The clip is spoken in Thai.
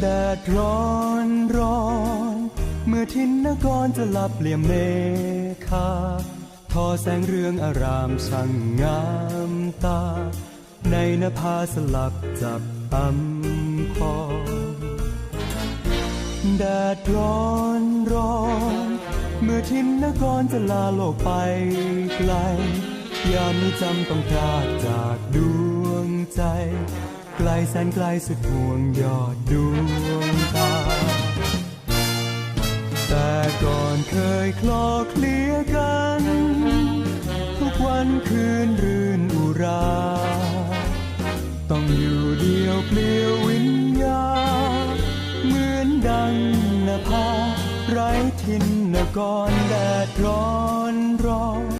แดดร้อนร้อน เมื่อทินนกรจะหลับเหลี่ยมเมฆาทอแสงเรืองอารามช่างงามตา ในนภาสลับจับอำพรแดดร้อนร้อน เมื่อทินนกรจะลาโลกไปไกล ยามนี้จำต้องพลาดจากดวงใจ ไกลแสนไกลสุดห่วงยอดด อนเคยคลอเคลียกัน ทุกวันคืนรื่นอุรา ต้องอยู่เดียวเปลี่ยววิญญา เหมือนดังนภา ไร้ทินนกรแดดร้อน